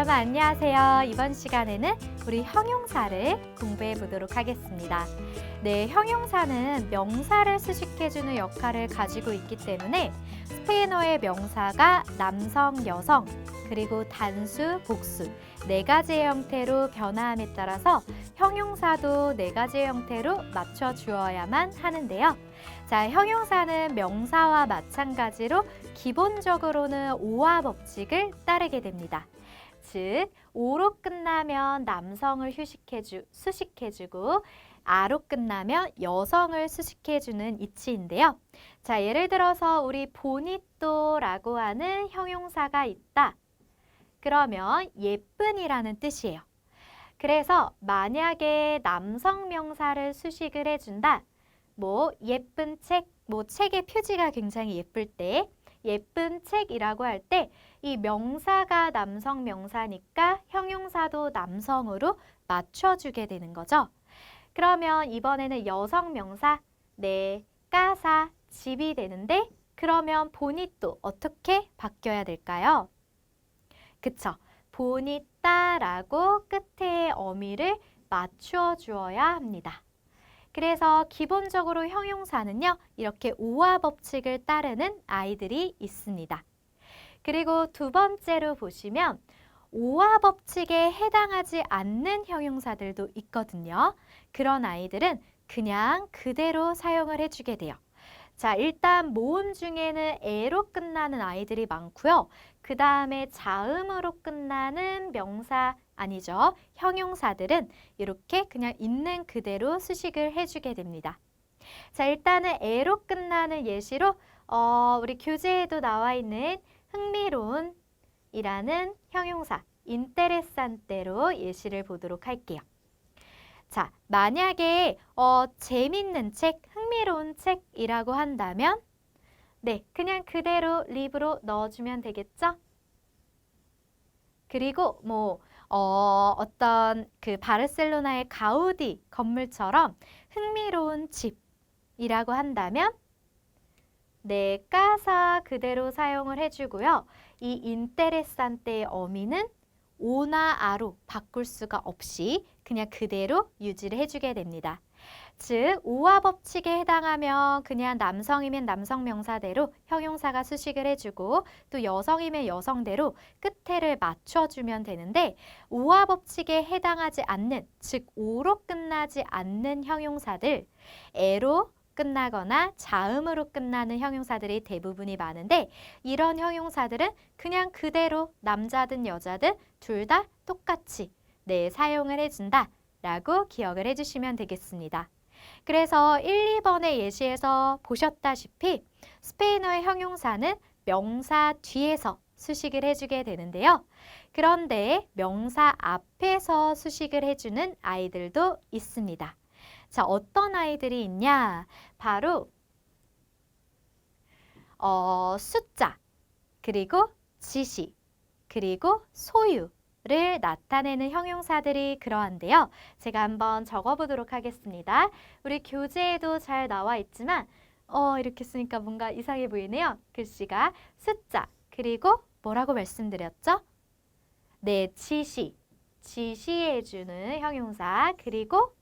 여러분 안녕하세요. 이번 시간에는 우리 형용사를 공부해 보도록 하겠습니다. 네, 형용사는 명사를 수식해 주는 역할을 가지고 있기 때문에 스페인어의 명사가 남성, 여성, 그리고 단수, 복수 네 가지의 형태로 변화함에 따라서 형용사도 네 가지의 형태로 맞춰 주어야만 하는데요. 자, 형용사는 명사와 마찬가지로 기본적으로는 오화 법칙을 따르게 됩니다. 즉, 오로 끝나면 남성을 휴식해주, 수식해주고 아로 끝나면 여성을 수식해주는 이치인데요. 자, 예를 들어서 우리 보니또라고 하는 형용사가 있다. 그러면 예쁜이라는 뜻이에요. 그래서 만약에 남성 명사를 수식을 해준다. 뭐 예쁜 책, 뭐 책의 표지가 굉장히 예쁠 때 예쁜 책이라고 할 때 이 명사가 남성 명사니까 형용사도 남성으로 맞춰주게 되는 거죠. 그러면 이번에는 여성 명사 네, 까사, 집이 되는데 그러면 보니또 어떻게 바뀌어야 될까요? 그쵸. 보니따라고 끝에 어미를 맞추어 주어야 합니다. 그래서 기본적으로 형용사는요, 이렇게 오화 법칙을 따르는 아이들이 있습니다. 그리고 두 번째로 보시면 오화 법칙에 해당하지 않는 형용사들도 있거든요. 그런 아이들은 그냥 그대로 사용을 해주게 돼요. 자, 일단 모음 중에는 에로 끝나는 아이들이 많고요. 그 다음에 자음으로 끝나는 명사 아니죠. 형용사들은 이렇게 그냥 있는 그대로 수식을 해주게 됩니다. 자, 일단은 에로 끝나는 예시로 어, 우리 교재에도 나와 있는 흥미로운 이라는 형용사 인테레산테로 예시를 보도록 할게요. 자, 만약에 어, 재밌는 책, 흥미로운 책이라고 한다면 네, 그냥 그대로 립으로 넣어주면 되겠죠? 그리고 뭐 어, 어떤 그 바르셀로나의 가우디 건물처럼 흥미로운 집이라고 한다면 네, 까사 그대로 사용을 해주고요. 이 인테레산테의 어미는 오나 아로 바꿀 수가 없이 그냥 그대로 유지를 해주게 됩니다. 즉, 오화 법칙에 해당하면 그냥 남성이면 남성 명사대로 형용사가 수식을 해주고 또 여성이면 여성대로 끝에를 맞춰주면 되는데 오화 법칙에 해당하지 않는, 즉, 오로 끝나지 않는 형용사들, 에로 끝나거나 자음으로 끝나는 형용사들이 대부분이 많은데 이런 형용사들은 그냥 그대로 남자든 여자든 둘 다 똑같이 네, 사용을 해준다 라고 기억을 해주시면 되겠습니다. 그래서 1, 2번의 예시에서 보셨다시피 스페인어의 형용사는 명사 뒤에서 수식을 해주게 되는데요. 그런데 명사 앞에서 수식을 해주는 아이들도 있습니다. 자, 어떤 아이들이 있냐? 바로 어, 숫자, 그리고 지시, 그리고 소유를 나타내는 형용사들이 그러한데요. 제가 한번 적어보도록 하겠습니다. 우리 교재에도 잘 나와 있지만 어, 이렇게 쓰니까 뭔가 이상해 보이네요. 글씨가 숫자, 그리고 뭐라고 말씀드렸죠? 네, 지시, 지시해주는 형용사, 그리고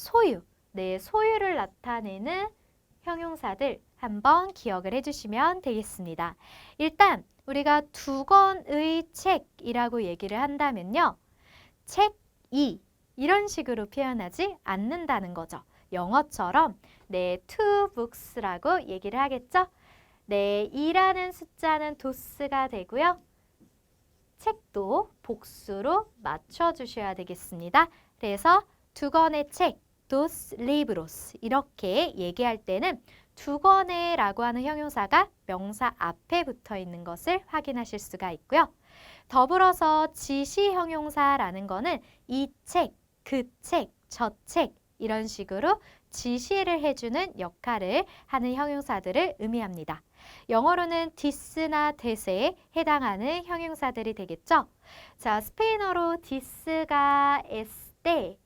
소유, 네, 소유를 나타내는 형용사들 한번 기억을 해주시면 되겠습니다. 일단 우리가 두 권의 책이라고 얘기를 한다면요. 책이 이런 식으로 표현하지 않는다는 거죠. 영어처럼 네, two books라고 얘기를 하겠죠. 네, 이라는 숫자는 도스가 되고요. 책도 복수로 맞춰주셔야 되겠습니다. 그래서 두 권의 책, dos libros 이렇게 얘기할 때는 두 권의라고 하는 형용사가 명사 앞에 붙어 있는 것을 확인하실 수가 있고요. 더불어서 지시 형용사라는 거는 이 책, 그 책, 저 책 이런 식으로 지시를 해주는 역할을 하는 형용사들을 의미합니다. 영어로는 this나 that에 해당하는 형용사들이 되겠죠. 자, 스페인어로 this가 este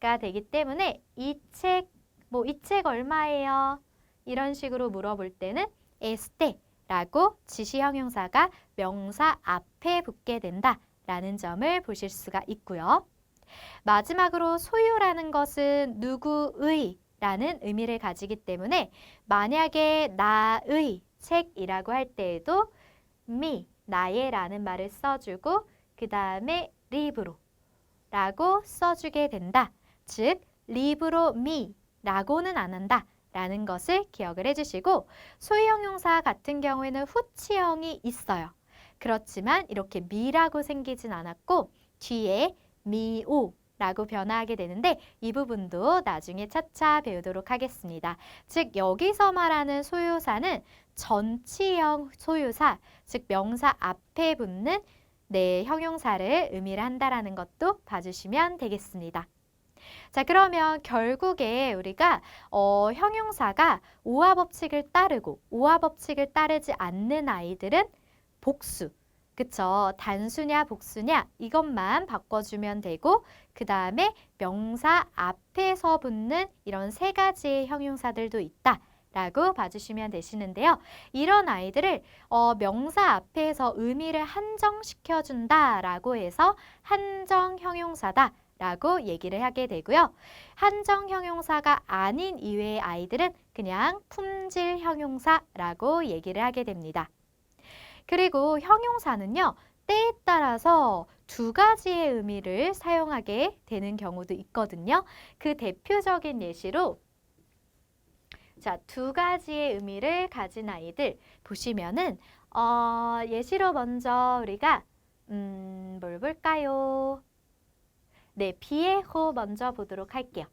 가 되기 때문에 이 책, 뭐 이 책 얼마예요? 이런 식으로 물어볼 때는 este 라고 지시 형용사가 명사 앞에 붙게 된다 라는 점을 보실 수가 있고요. 마지막으로 소유라는 것은 누구의 라는 의미를 가지기 때문에 만약에 나의 책이라고 할 때에도 me, 나의 라는 말을 써주고 그 다음에 리브로 라고 써주게 된다. 즉, 리브로 me 라고는 안 한다. 라는 것을 기억을 해주시고 소유형 용사 같은 경우에는 후치형이 있어요. 그렇지만 이렇게 미라고 생기진 않았고 뒤에 미오 라고 변화하게 되는데 이 부분도 나중에 차차 배우도록 하겠습니다. 즉 여기서 말하는 소유사는 전치형 소유사, 즉 명사 앞에 붙는 네, 형용사를 의미를 한다라는 것도 봐주시면 되겠습니다. 자, 그러면 결국에 우리가 어, 형용사가 오화 법칙을 따르고 오화 법칙을 따르지 않는 아이들은 복수. 그쵸? 단수냐 복수냐 이것만 바꿔주면 되고 그 다음에 명사 앞에서 붙는 이런 세 가지의 형용사들도 있다. 라고 봐주시면 되시는데요. 이런 아이들을 어, 명사 앞에서 의미를 한정시켜 준다 라고 해서 한정 형용사다. 라고 얘기를 하게 되고요. 한정 형용사가 아닌 이외의 아이들은 그냥 품질 형용사라고 얘기를 하게 됩니다. 그리고 형용사는요. 때에 따라서 두 가지의 의미를 사용하게 되는 경우도 있거든요. 그 대표적인 예시로 자, 두 가지의 의미를 가진 아이들 보시면은 어, 예시로 먼저 우리가 음, 뭘 볼까요? 네, 비에호 먼저 보도록 할게요.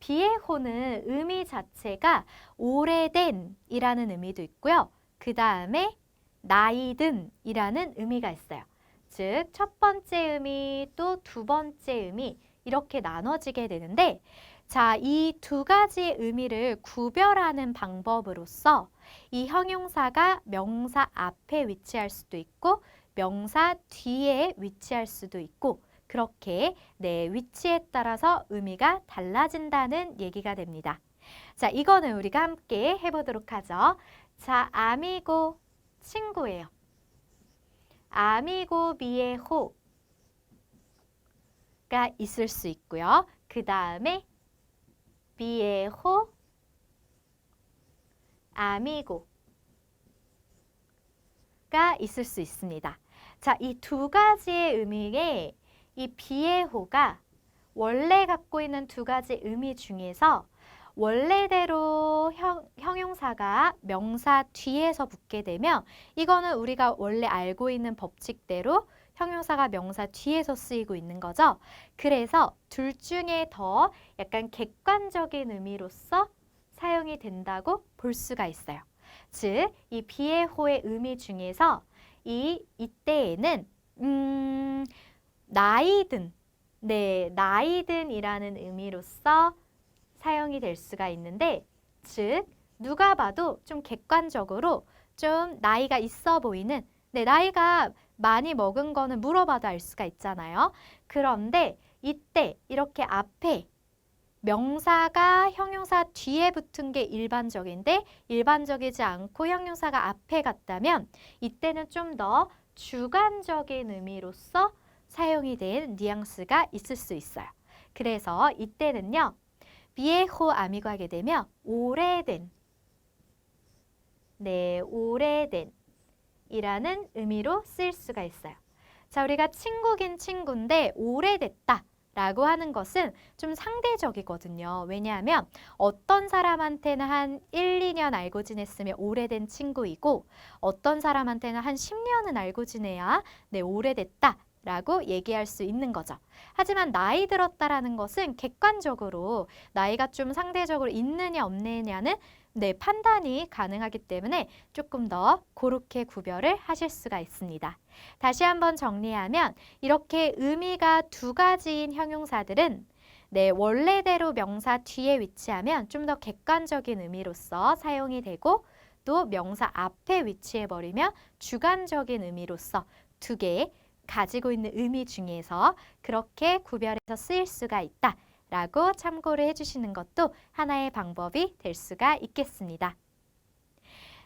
비에호는 의미 자체가 오래된 이라는 의미도 있고요. 그 다음에 나이든 이라는 의미가 있어요. 즉, 첫 번째 의미 또 두 번째 의미 이렇게 나눠지게 되는데 자, 이 두 가지의 의미를 구별하는 방법으로서 이 형용사가 명사 앞에 위치할 수도 있고 명사 뒤에 위치할 수도 있고 그렇게 내 위치에 따라서 의미가 달라진다는 얘기가 됩니다. 자, 이거는 우리가 함께 해보도록 하죠. 자, 아미고 친구예요. 아미고 미에호가 있을 수 있고요. 그 다음에 비에호 아미고가 있을 수 있습니다. 자, 이 두 가지의 의미에 이 비에호가 원래 갖고 있는 두 가지 의미 중에서 원래대로 형, 형용사가 명사 뒤에서 붙게 되면 이거는 우리가 원래 알고 있는 법칙대로 형용사가 명사 뒤에서 쓰이고 있는 거죠. 그래서 둘 중에 더 약간 객관적인 의미로서 사용이 된다고 볼 수가 있어요. 즉, 이 비에호의 의미 중에서 이 이때에는 음, 나이든 네, 나이든이라는 의미로서 사용이 될 수가 있는데 즉 누가 봐도 좀 객관적으로 좀 나이가 있어 보이는 네, 나이가 많이 먹은 거는 물어봐도 알 수가 있잖아요. 그런데 이때 이렇게 앞에 명사가 형용사 뒤에 붙은 게 일반적인데 일반적이지 않고 형용사가 앞에 갔다면 이때는 좀 더 주관적인 의미로서 사용이 된 뉘앙스가 있을 수 있어요. 그래서 이때는요. 비에호 아미고 하게 되면 오래된 네, 오래된 이라는 의미로 쓰일 수가 있어요. 자, 우리가 친구긴 친구인데 오래됐다. 라고 하는 것은 좀 상대적이거든요. 왜냐하면 어떤 사람한테는 한 1, 2년 알고 지냈으면 오래된 친구이고 어떤 사람한테는 한 10년은 알고 지내야 네, 오래됐다. 라고 얘기할 수 있는 거죠. 하지만 나이 들었다라는 것은 객관적으로 나이가 좀 상대적으로 있느냐 없느냐는 네, 판단이 가능하기 때문에 조금 더 그렇게 구별을 하실 수가 있습니다. 다시 한번 정리하면 이렇게 의미가 두 가지인 형용사들은 네, 원래대로 명사 뒤에 위치하면 좀 더 객관적인 의미로서 사용이 되고 또 명사 앞에 위치해 버리면 주관적인 의미로서 두 개 가지고 있는 의미 중에서 그렇게 구별해서 쓰일 수가 있다. 라고 참고를 해주시는 것도 하나의 방법이 될 수가 있겠습니다.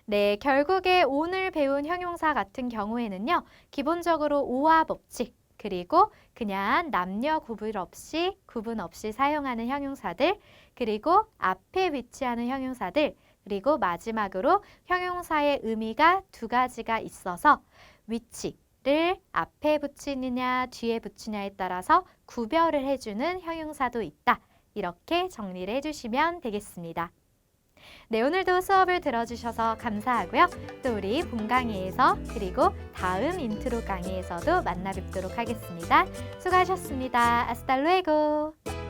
네, 결국에 오늘 배운 형용사 같은 경우에는요, 기본적으로 오화 법칙, 그리고 그냥 남녀 구분 없이 구분 없이 사용하는 형용사들, 그리고 앞에 위치하는 형용사들, 그리고 마지막으로 형용사의 의미가 두 가지가 있어서 위치 를 앞에 붙이느냐 뒤에 붙이냐에 따라서 구별을 해주는 형용사도 있다. 이렇게 정리를 해주시면 되겠습니다. 네, 오늘도 수업을 들어주셔서 감사하고요. 또 우리 본 강의에서 그리고 다음 인트로 강의에서도 만나 뵙도록 하겠습니다. 수고하셨습니다. 아스탈루에고.